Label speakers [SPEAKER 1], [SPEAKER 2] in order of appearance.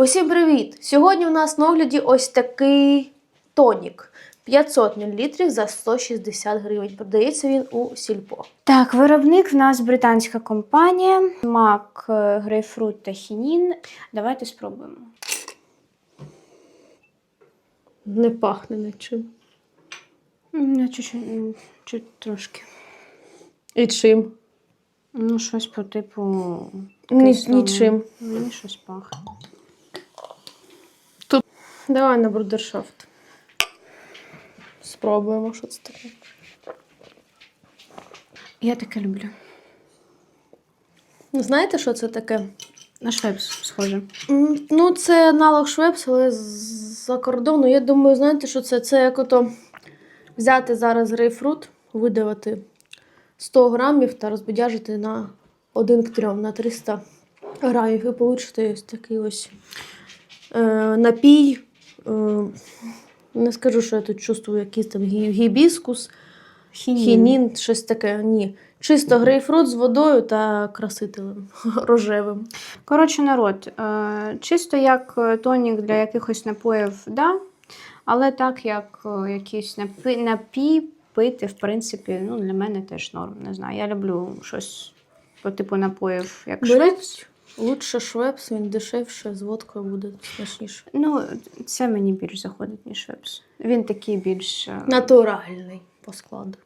[SPEAKER 1] Усім привіт! Сьогодні у нас на огляді ось такий тонік 500 мл за 160 гривень. Продається він у сільпо.
[SPEAKER 2] Так, виробник в нас британська компанія, мак, е, грейпфрут та хінін. Давайте спробуємо.
[SPEAKER 1] Не пахне нічим.
[SPEAKER 2] Ну, чуть-чуть, чуть трошки.
[SPEAKER 1] І чим?
[SPEAKER 2] Ну, щось по типу.
[SPEAKER 1] Ні, нічим.
[SPEAKER 2] Мені щось пахне.
[SPEAKER 1] Давай на брудершафт. Спробуємо, що це таке.
[SPEAKER 2] Я таке люблю.
[SPEAKER 1] Ну, Знаєте, що це таке?
[SPEAKER 2] На швепс схоже.
[SPEAKER 1] Ну, це аналог Швепс, але з-за кордону. Я думаю, знаєте, що це? Це як ото взяти зараз грейпфрут, видавати 100 грамів та розбудяжити на 1 к 3, на 300 грамів. І получите ось такий ось е, напій. Е, не скажу, що я тут чувствую якийсь там гібіскус,
[SPEAKER 2] Хінін.
[SPEAKER 1] хінін, щось таке. Ні. Чисто грейпфрут з водою та красителем рожевим.
[SPEAKER 2] Коротше, народ, е, чисто як е, тонік для якихось напоїв, да. Але так, як якийсь напій, напій пити, в принципі, ну, для мене теж норм. Не знаю. Я люблю щось по типу напоїв, як.
[SPEAKER 1] Беріть лучше швепс, він дешевше, з водкою буде смачніше.
[SPEAKER 2] Ну, це мені більш заходить, ніж швепс. Він такий більш. е,
[SPEAKER 1] Натуральний по складу.